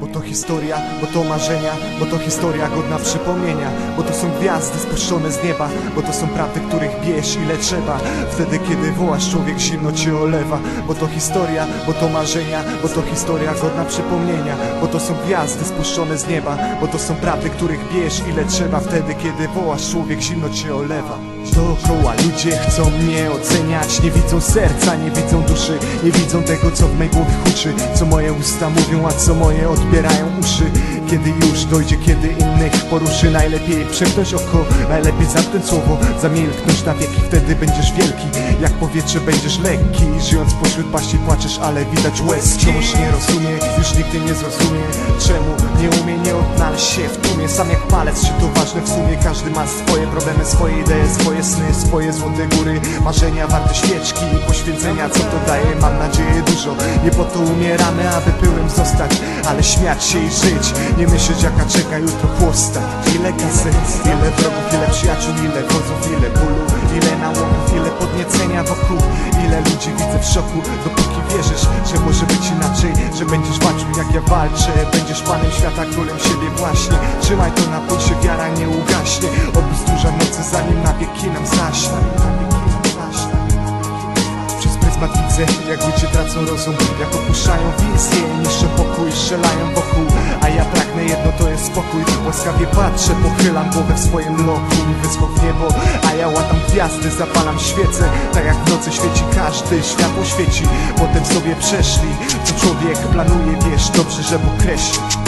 Bo to historia, bo to marzenia, bo to historia godna przypomnienia. Bo to są gwiazdy spuszczone z nieba Bo to są prawdy, których bierz ile trzeba. Wtedy kiedy wołasz człowiek zimno cię olewa. Bo to historia, bo to marzenia Bo to historia godna przypomnienia. Bo to są gwiazdy spuszczone z nieba Bo to są prawdy, których bierz ile trzeba. Wtedy kiedy wołasz człowiek zimno cię olewa. Dookoła ludzie chcą mnie oceniać. Nie widzą serca, nie widzą duszy. Nie widzą tego co w mej głowie huczy. Co moje usta mówią, a co moje odbierają uszy. Kiedy już dojdzie, kiedy innych poruszy Najlepiej przemknąć oko, najlepiej zamknąć słowo Zamilknąć na wieki, wtedy będziesz wielki. Jak powietrze będziesz lekki. Żyjąc pośród paści płaczesz, ale widać łez. Wciąż nie rozumie, już nigdy nie zrozumie Czemu się w tłumie Sam jak palec, czy to ważne w sumie Każdy ma swoje problemy, swoje idee, swoje sny Swoje złote góry, marzenia warte świeczki i poświęcenia Co to daje, mam nadzieję dużo. Nie po to umieramy, aby pyłem zostać Ale śmiać się i żyć. Nie myśleć jaka czeka jutro chłosta. Ile kasy, ile wrogów, ile przyjaciół Ile wozów, ile bólu, ile nałogów Ile podniecenia wokół. Ile ludzi widzę w szoku Dopóki wierzysz, że może być inaczej Że będziesz walczył jak ja walczę. Będziesz panem świata, którym siebie właśnie. Trzymaj to na pulsie, wiara nie ugaśnie. Oby duża nocy zanim na wieki nam zaśle przez pryzmat widzę, jak ludzie tracą rozum. Jak opuszczają wizję, niszczą pokój, strzelają wokół. A ja pragnę jedno, to jest spokój. Łaskawie patrzę, pochylam głowę w swoim lochu. Wyskok w niebo, a ja łatam gwiazdy Zapalam świecę, tak jak w nocy świeci każdy Światło świeci, potem sobie przeszli Co człowiek planuje, wiesz dobrze, że Bóg kreśli